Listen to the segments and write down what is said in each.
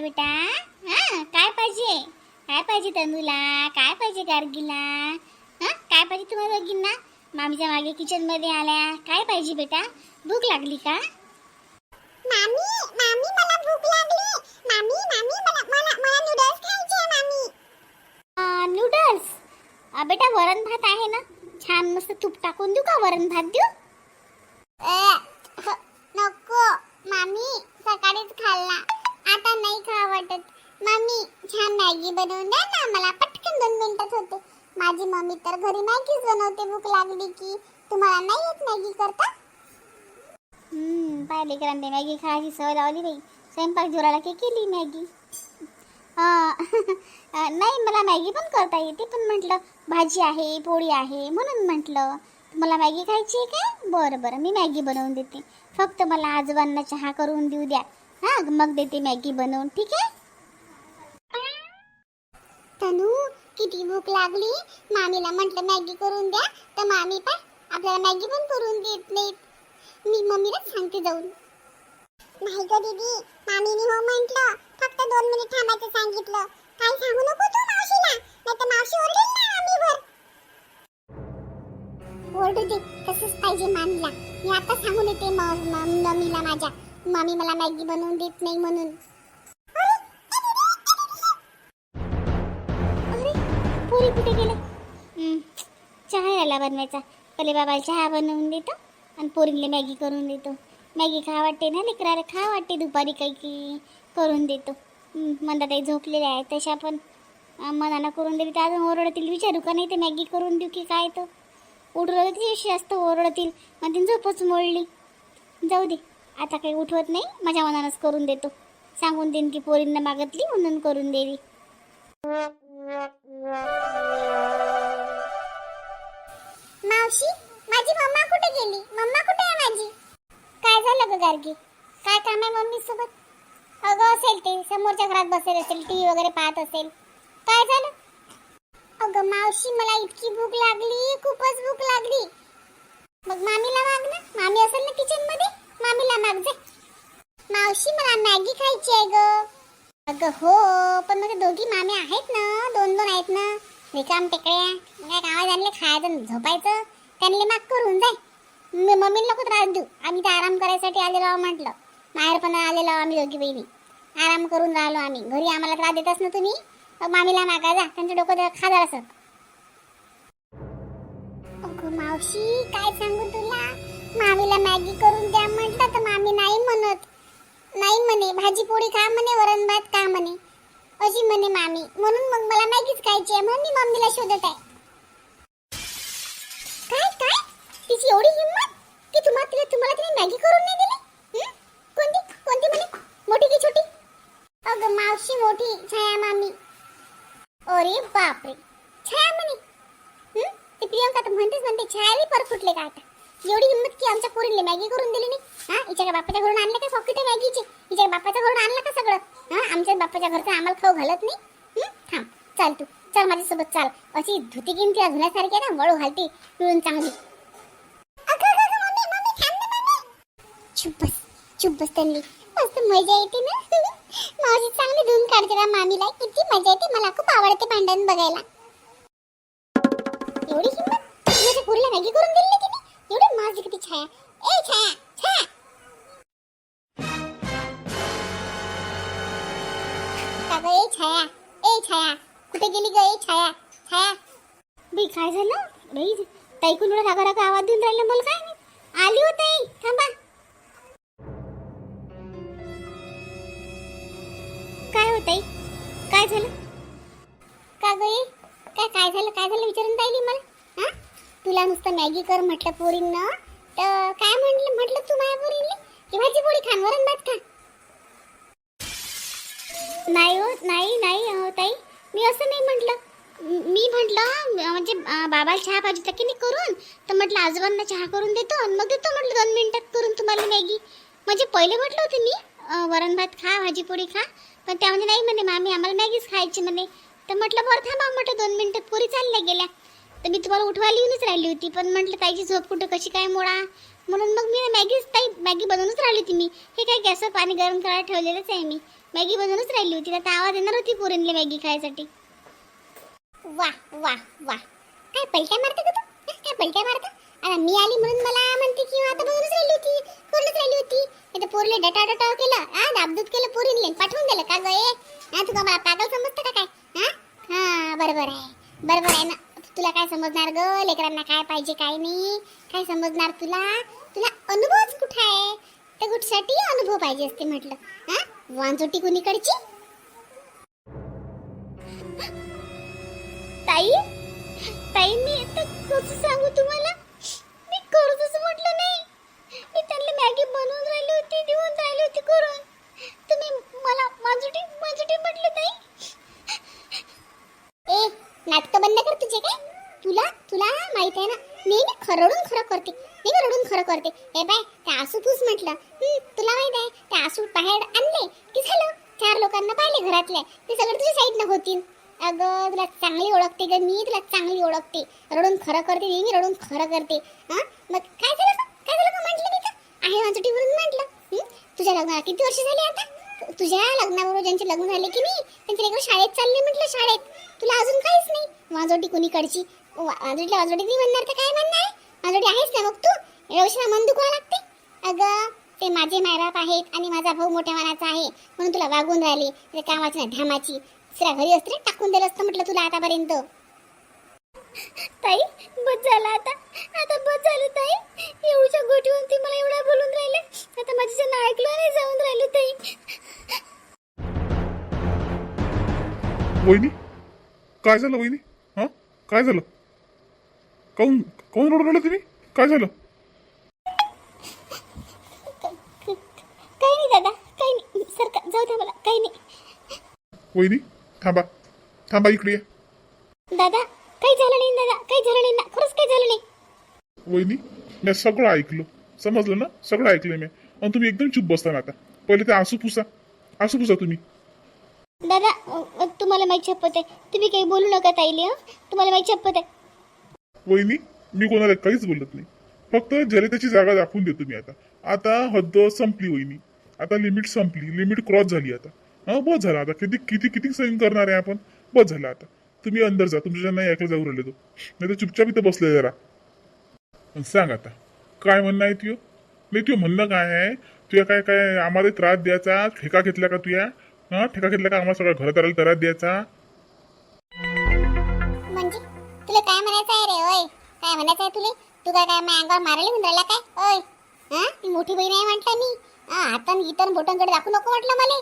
बेटा? हा काय पाहिजे? काय पाहिजे तनुला? काय पाहिजे गार्गीला हा काय पाहिजे तुम्हाला दोघींना? मामीच्या मागे किचनमध्ये आल्या. काय पाहिजे बेटा? भूक लागली का? मामी मामी मला भूक लागली. मामी मामी मला मला मला नूडल्स खायचे मामी. नूडल्स बेटा वरण भात आहे ना? छान मस्त तूप टाकून देऊ का वरण भात देऊ? माझी मम्मी तर घरी मॅगीच बनवते भूक लागली की. तुम्हाला नाही येत मॅगी करता? हम्म पाय लेकरांनी मॅगी खायची सवय लावली बाई. स्वयंपाक जोराला की केली मॅगी? नाही मला मॅगी पण करता येते पण म्हटलं भाजी आहे पोळी आहे म्हणून म्हटलं. मला मॅगी खायची आहे का बरं बरं मी मॅगी बनवून देते. फक्त मला आजोबांना चहा करून देऊ द्या. हा मग देते मॅगी बनवून ठीक आहे? तनू किती भूक लागली? मामीला म्हटलं मॅगी करून द्या. तर मामी पण आपल्याला मॅगी पण करून देत नाहीत मी मम्मीलाच सांगते जाऊन. नाही ग दीदी मामीने हो म्हटलं. फक्त दोन मिनिट थांबायचं सांगितलं. काय सांगू नको तू मावशीला. नाही तर मावशी ओरडेल ना आम्हीवर. ओरडू दे तसंच पाहिजे मामीला. मी आता सांगून येते मम्मीला माझ्या. मामी मला मॅगी बनवून देत नाही म्हणून. चहा याला बनवायचा. पहिले बाबाला चहा बनवून देतो आणि पोरीला मॅगी करून देतो. मॅगी खा वाटते ना लेकराला? खा वाटते दुपारी काही की करून देतो. मनात मंदाताई झोपलेल्या आहे तशा पण मनाला मनानं करून दिली तर अजून ओरडतील विचारू का नाही ते मॅगी करून देऊ की काय तर ती अशी जास्त ओरडतील. मग ती झोपच मोडली. जाऊ दे आता काही उठवत नाही माझ्या मनानंच करून देतो. सांगून देईन की पोरींना मागतली म्हणून करून देवी मावशी माझी मम्मा कुठे गेली? मम्मा कुठे आहे माझी? काय झालं ग गार्गी? काय काम आहे मम्मी सोबत अगं असेल ते समोरच्या घरात बसेल असेल टीव्ही वगैरे पाहत असेल. काय झालं? अगं मावशी मला इतकी भूक लागली खूपच भूक लागली. मग मामीला माग ना. मामी असेल ना किचनमध्ये मामीला माग जा. मावशी मला मॅगी खायची आहे ग. अगं हो पण माझ्या दोघी मामी आहेत ना. दोन दोन आहेत ना. रिकाम टेकड्या. काय गावात आणले खायचं झोपायचं. त्यांनी माग करून जाय. मी मम्मीला नको त्रास देऊ. आम्ही तर आराम करायसाठी आलेलो आहो म्हटलं. माहेरपणा आलेलो आम्ही दोघी बहिणी. आराम करून राहिलो आम्ही. घरी आम्हाला त्रास देतच ना तुम्ही मामीला मागा जा. त्यांचं डोकं खाजार असत अगं मावशी काय सांगू तुला? मामीला मॅगी करून द्या म्हटलं तर मामी नाही म्हणत. नाही म्हणे. भाजी पोळी खा म्हणे वर अशी म्हणे मामी म्हणून मग मला मॅगीच खायची आहे म्हणून मी मम्मीला शोधत आहे. काय काय? तिची एवढी हिंमत? की तुम्हाला तिला तुम्हाला तिने मॅगी करून नाही दिली? हं? कोणती? कोणती म्हणे? मोठी की छोटी? अगं मावशी मोठी छाया मामी. अरे बापरे! छाया म्हणे. हं? ती प्रियंका तर म्हणतेच म्हणते छायाला पर फुटले काय आता? एवढी हिंमत की आमच्या पोरीला मॅगी करून दिली नाही? हा? हिच्या बापाच्या घरून आणलं का फॉकेट मॅगीची? हिच्या बापाच्या घरून आणलं का सगळं? हा? आमच्या बापाच्या घरचं आम्हाला खाऊ घालत नाही? थांब. चाल तू. चल माझ्यासोबत चाल. अशी धुती घेऊन अजूनसारखी आहे ना? वळू घालते. मिळून चांगली. अगं, चुप बस. चुप बस त्यांनी मस्त मजा येते ना? मावशी चांगली धुवून काढते ना मामीला. किती मजा येते. मला खूप आवडते भांडण बघायला. एवढी हिंमत? माझ्या पोरीला मॅगी करून दिली एवढी माझी किती छाया. ए छाया छाया. का गं, ए छाया ए छाया. कुठे गेली ग? ए छाया छाया. बाई काय झालं? बाई ताईकून एवढा रागा रागा आवाज देऊन राहिला? मला काय नाही आली हो ताई. थांबा. काय हो ताई? काय झालं? का गं ए? काय काय झालं? काय झालं? विचारून राहिली मला? हा? तिला नुसतं मॅगी कर म्हटलं पोरींना. तर काय म्हटलं म्हटलं तू माझ्या पोरींनी? की भाजी पोळी खान वरण भात खा. नाही हो नाही नाही हो ताई. मी असं नाही म्हटलं. मी म्हटलं म्हणजे बाबाला चहा पाहिजे तर की नाही करून? तर म्हटलं आजोबांना चहा करून देतो आणि मग देतो म्हटलं दोन मिनिटात करून तुम्हाला मॅगी. म्हणजे पहिले म्हटलं होते मी वरण भात खा भाजी पोळी खा. पण त्यामध्ये नाही म्हणे मामी आम्हाला मॅगीच खायची म्हणे. तर म्हटलं बरं थांबा म्हटलं दोन मिनटात पोरी चालल्या गेल्या. तर मी तुम्हाला उठवायला येऊनच राहिली होती पण म्हटलं ताईची झोप कुठं कशी काय मोडा? म्हणून मग मी मॅगीच ताई मॅगी बनवूनच राहिली होती मी. हे काय गॅसवर पाणी गरम करायला ठेवलेलंच आहे मी. मॅगी बनवूनच राहिली होती आता आवाज येणार होती पोरींले मॅगी खायसाठी. वा वा वा काय पलट्या मारता का तू? काय पलट्या मारता? आता मी आली म्हणून मला म्हणते की आता बनवूनच राहिली होती करूनच राहिली होती? इथं पोरले डटा डटा केलं हा दाबदूत केलं पोरींले पाठवून दिलं. का गं ए? हा का मला पागल समजतं का काय? हा? हा बरोबर आहे बरोबर आहे ना. तुला काय समजणार ग? लेकरांना काय पाहिजे काय नाही? काय समजणार तुला? तुला अनुभवच कुठं आहे? त्या गोष्टीसाठी अनुभव पाहिजे असते म्हटलं. हा? वांजोटी कुणीकडची? ताई? ताई मी आता कसं सांगू तुम्हाला? मी करूच म्हटलं नाही. मी त्यांना मॅगी बनवून राहिली होती देऊन राहिली होती करून. तुम्ही मला माझुटी माझुटी म्हटलं ताई ए नाटकं बंद कर तुझे काय तुला तुला माहीत आहे ना नेहमी खरडून खरं करते. मी रडून खरं करते. ए बाय त्या आसू तूच म्हटलं. तुला माहीत आहे त्या आसू बाहेर आणले. की झालं? चार लोकांना पाहिले घरातले ते सगळं तुझ्या साईडनं होतील. अगं तुला चांगली ओळखते ग मी तुला चांगली ओळखते. रडून खरं करते नेहमी रडून खरं करते. हां? मग काय झालं काय झालं का म्हटलं मी तर आहे माझं टीव्हीवरून म्हटलं. तुझ्या लग्नाला किती वर्ष झाली आता? तुझ्या लग्नाबरोबर ज्यांचे लग्न झाले की नाही त्यांचे लेकरं शाळेत चालले म्हटलं शाळेत. तुला अजून काहीच नाही. वाजोटी कुणीकडची? वाजोटीला वाजोटी नाही म्हणणार तर काय म्हणणार? ऑलरेडी आहेस ना मग तू? एवढ्या मन दुखवा लागते? अगं ते माझे मायबाप आहेत आणि माझा भाऊ मोठ्या मनाचा आहे. म्हणून तुला वागून राहिली ते कामाची ना धामाची दुसऱ्या घरी असते टाकून दिलं असतं म्हटलं तुला आतापर्यंत. ताई बस झालं आता. आता बस झालं ताई. एवढ्या गोटीवरून ती मला एवढा बोलून राहिले. आता माझ्या ऐकलं नाही जाऊन राहिले ताई. वहिनी? काय झालं वहिनी? हां? काय झालं? काऊन काऊन राहिलं तुम्ही? काय झालं? काही नाही दादा काही नाही. सरका जाऊ द्या मला काही नाही. वहिनी थांबा. थांबा इकडे या. दादा काही झालं नाही दादा काही झालं नाही ना खरंच काही झालं नाही. वहिनी मी सगळं ऐकलं. समजलं ना? सगळं ऐकलं मी. आणि तुम्ही एकदम चुप बसता ना आता. पहिले ते आसू पुसा. आसू पुसा तुम्ही. दादा अ, अ, तुम्हाला माहिती शपथ आहे. तुम्ही काही बोलू नका ताईले हं? तुम्हाला माहिती शपथ आहे. वहिनी मी कोणाला काहीच बोलत नाही. फक्त ज्याला त्याची जागा दाखवून देतो मी आता. आता हद्द संपली वहिनी. आता लिमिट संपली. लिमिट क्रॉस झाली आता. हा बस झाला आता. किती किती किती सैन करणार आहे आपण? बस झालं आता. तुम्ही अंदर जा. तुमच्या नाही ऐकलं जाऊ राहिले तो. नाही तर चुपचाप इथं बसले जरा. सांग आता. काय म्हणणं आहे तुझं नाही तुझं म्हणणं काय आहे? तुझ्या काय काय आम्हाला त्रास द्यायचा? ठेका घेतला का तुया? हा ठेका घेतला का आम्हाला सगळं घरात आला त्रास द्यायचा? तुला काय म्हणायचं आहे रे? ओय काय म्हणायचं आहे तुले? तू काय काय माझ्या अंगावर मारायला म्हणून राहिला काय? ओय हा? ती मोठी बहीण आहे म्हटलं मी. हा हातान बोटांकडे दाखवू नको म्हटलं मला.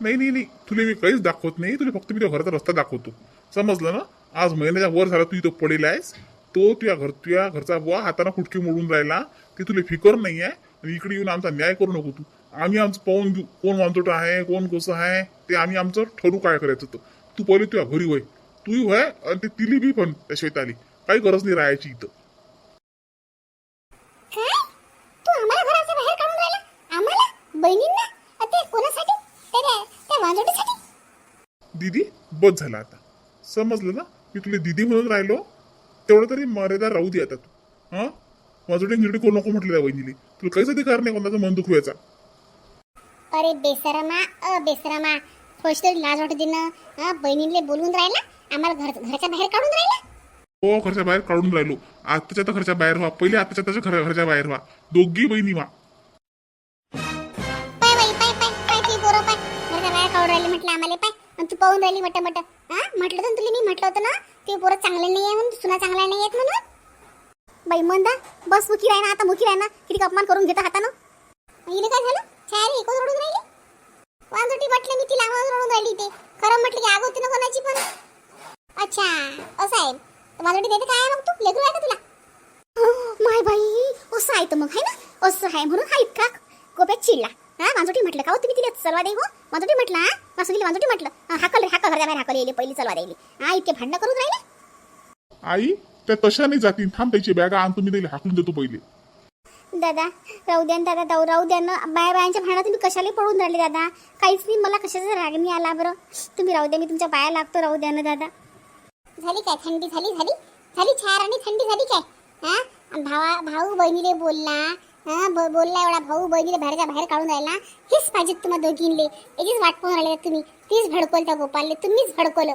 नाही नाही नाही. तुला मी काहीच दाखवत नाही. तुला फक्त मी त्या घराचा रस्ता दाखवतो. समजलं ना? आज महिन्याच्या वर झाला तू इथं पडेल आहेस. तो तुझ्या घर तुझ्या घरचा बुवा हाताने फुटके मोडून राहिला. ते तुला फिकर नाही आहे आणि इकडे येऊन आमचा न्याय करू नको तू. आम्ही आमचं पाहून घेऊ. कोण वांचोट आहे? कोण कसं आहे? ते आम्ही आमचं ठरू काय करायचं होतं तू पहिले तुझ्या घरी होय तूही होय आणि ते तिली बी पण त्या श्वेताली. काही गरज नाही राहायची इथं. काय तू आम्हाला घराच्या बाहेर काढून राहिला? आम्हाला? बहिणींना? अ, ते कोणासाठी? त्या त्या- त्या वांजोटीसाठी दीदी बस झाला आता. समजलं ना? मी तुला दीदी म्हणून राहिलो तेवढं तरी मर्यादा राहू दे आता तू. हा? माझं गिरडी करू नको म्हटलं त्या वहिनीली तुला काहीच अधिकार नाही कोणाचं मन दुखवायचा. अरे बेसरमा अ बेसरमा. थोडीशी तरी लाज वाटू दे ना हा बहिणीले बोलून राहिला? आम्हाला घर घराच्या बाहेर काढून राहिला? हो घरच्या बाहेर काढून राहिलो. आताच्या तर घरच्या बाहेर व्हा. पहिले आताच्या त्याच्या घर घरच्या बाहेर व्हा. दोघी बहिणी व्हा. पाय बाई पाय पाय पाय ती पोरं पाय. घरच्या बाहेर काढून राहिली म्हटलं आम्हाला पाय. आणि तू पाहून राहिली मट मट. हा? म्हटलं होतं ना तुला मी म्हटलं होतं ना ते पोरं चांगले नाही आहे म्हणून सुना चांगल्या नाही आहेत म्हणून. बाई मंदा. बस मुखी राही ना आता मुखी राही ना. किती अपमान करून घेता हातानं. हिने काय झालं? छाया एकच रडून राहिली? वांजोटी म्हटलं मी तिला आवाज रडून राहिली ते. खरं म्हटलं की आग होती ना कोणाची पण. अच्छा असं आहे वांजोटी देते काय मग तू? लेकरू आहे का तुला? हो, माय बाई असं आहे तर मग आहे ना? असं आहे म्हणून आहेत का गोप्यात चिडला. हा मांजोटी म्हटलं का हो तुम्ही तिला चलवा दे हो मांजोटी म्हटलं हा? मासुलीला मांजोटी म्हटलं. हा, हाकल रे हाकल घरच्या बाहेर हाकल येईल पहिली चलवा द्यायली हा इतके भांडणं करून राहिले? आई त्या तशा नाही जातील थांब त्याची बॅगा आण तुम्ही त्याला हाकलून देतो पहिले. दादा राहू द्या ना दादा दाऊ राहू द्या ना. बाया बायांच्या भांडणात तुम्ही कशाला पडून राहिले दादा. काहीच नाही मला कशाचा राग नाही आला बरं. तुम्ही राहू द्या मी तुमच्या बाया लागतो राहू द्या ना दादा. झाली काय? थंडी झाली झाली? झाली छार आणि थंडी झाली काय? हा? आणि भावा भाऊ बहिणीले बोलला हा? ब- बोलला एवढा भाऊ बहिणीला बाहेरच्या बाहेर काढून राहिला. हेच पाहिजे तुम्हाला दोघींले. याचीच वाट पाहून राहिले तुम्ही. तीच भडकवलं त्या गोपालले. तुम्हीच भडकवलं.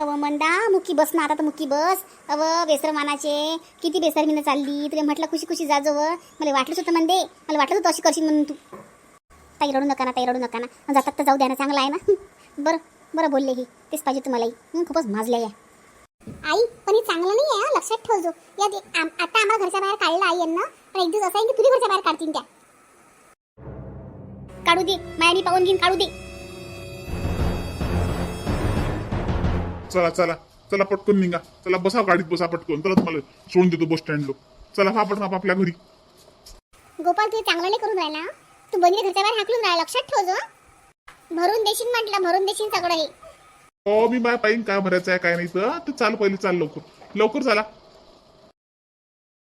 अव मंदा मुकी बस ना आता तर मुकी बस. अव बेसर मानाचे किती बेसर मी चालली. तुला म्हटलं खुशी खुशी जाजो व मला वाटलंच होतं म्हणते मला वाटलं होतं अशी करशील म्हणून तू. ताई रडू नका ना ताई रडू नका ना. जातात तर जाऊ द्या ना चांगलं आहे ना? बरं बरं बोलले ही. तेच पाहिजे तुम्हालाही. खूपच माजले आहे आई पण हे चांगलं नाही आहे लक्षात ठेवजो या दे- आम- आता आम्हाला घरच्या बाहेर काढलं आई यांना पण एक दिवस असं आहे की तुझी घरच्या बाहेर काढतील त्या. काढू दे मायानी पाहून घेईन काढू दे. चला चला चला पटकन निघा. चला बसा गाडीत बसा पटकन. चला तुम्हाला सोडून देतो बस स्टँडलो चला हा पटकन आपल्या घरी. गोपाल तू हे चांगलं नाही करून राहिला हं? तू बहिणी घरच्या बाहेर हाकलून राहिला लक्षात ठेवजो? भरून देशील म्हटलं भरून देशील सगळं हे. हो मी माझ्या पायीन काय भरायचं आहे काय नाही. तर चाल पहिले चाल लवकर. लवकर चला.